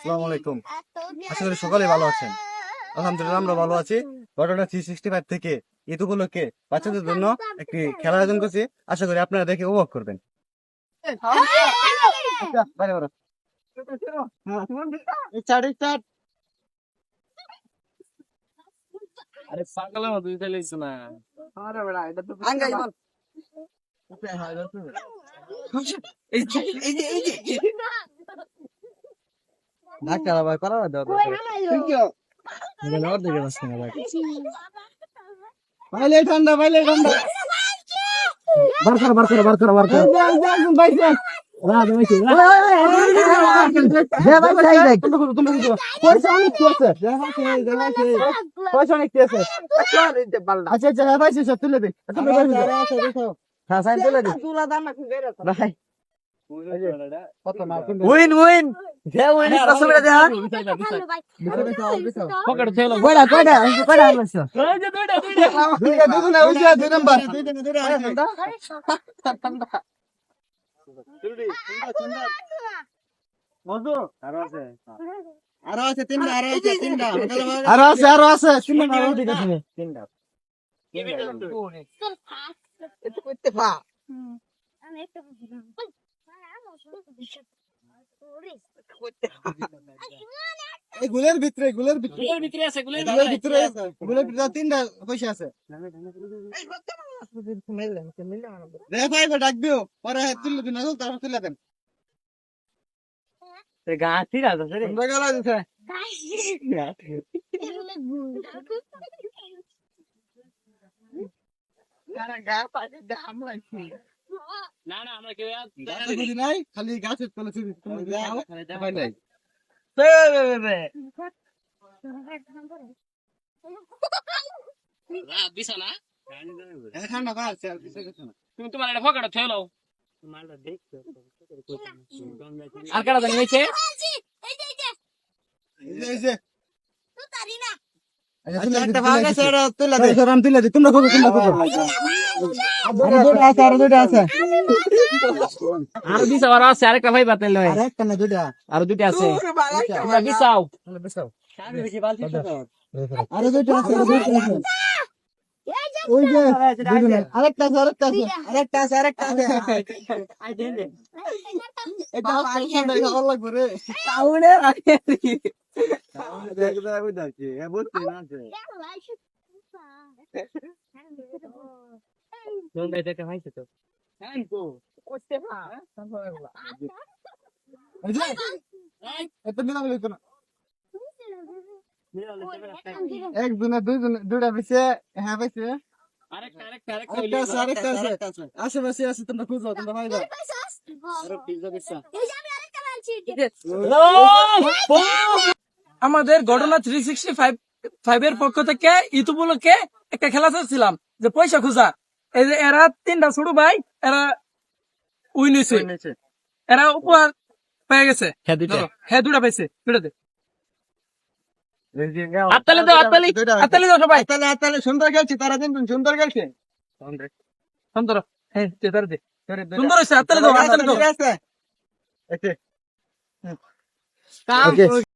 আসসালামু আলাইকুম। আশা করি সকলে ভালো আছেন। আলহামদুলিল্লাহ আমরা ভালো আছি। ঘটনা থ্রি সিক্সটি ফাইভ থেকে ঈদ উপলক্ষে বাচ্চাদের জন্য একটি খেলার আয়োজন করছি। আশা করি আপনারা দেখে উপভোগ করবেন। আচ্ছা। আরে পাগলের মতো উঠে লইছ না। আঙ্গাই বল। ডাক্তার আবার করা দাও বাইলে ঠান্ডা বাইলে ঠান্ডা বার করো বার করো বার করো বার করো আচ্ছা আচ্ছা হ্যাঁ হ্যাঁ দে ভাই উইন উইন যে উইন কত বড় দেখা পকেট থেলো কয়টা কয়টা কয়টা আনছো ওই যে দুইটা দুইটা দুইটা দুই না উইসা দুই নাম্বার আরো আছে তিনটা আরো আছে তিনটা আরো আছে আরো আছে তিনটা আরো ঠিক আছে তিনটা এই গুলের ভিতরে গুলের ভিতরে গুলের ভিতরে আছে গুলের ভিতরে গুলের ভিতরে তিনটা পয়সা আছে গাছি না না আমরা কেউ গাছে নাই। খালি গাছের তলে চুরি যাও নাই। বিছানা। ঠান্ডা কর আর তুমি তোমার একটা কাটা জানি এই যে, এই যে আচ্ছা, একটা ভাগ আছে ওটা তুলে দে আমি তুলে দিই তোমরা খোঁজো তোমরা খোঁজো আরও দুটো আছে আরও দুটো আছে আর আর আছে আরেকটা ভাই বাতেল লয় আরে একটা না দুটা আর দুইটা আছে তোমরা বিছাও তাহলে বেসাও আরও দুটো আছে আরও দুটো আছে ওই যে আরেকটা আছে আরেকটা আছে আরেকটা আছে আরেকটা আছে এটা পানি লাগবে রে দেখি এ বুঝতে না আছে তোমরা এটা হইছে তো এই যে এত মিলা মিলি না এক দুনে দুই দুনে দুটা বেশি হ্যাঁ আছে আশেপাশে আছে তোমরা খুঁজো তোমরা পাইবা আমাদের ঘটনা থ্রি সিক্সটি ফাইভ ফাইভ এর পক্ষ থেকে ঈদ উপলক্ষে একটা খেলা চাচ্ছিলাম যে পয়সা খোঁজা। এই যে এরা তিনটা ছোট ভাই এরা উইন হয়েছে। এরা উপহার পেয়ে গেছে। হ্যাঁ দুটা পাইছে দুটা দে। দাও, দাও সবাই। সুন্দর খেলছি তারা দিন সুন্দর খেলছে। সুন্দর। হ্যাঁ তারা দে। সুন্দর হয়েছে হাততালি দাও হাততালি দাও। আছে। কাম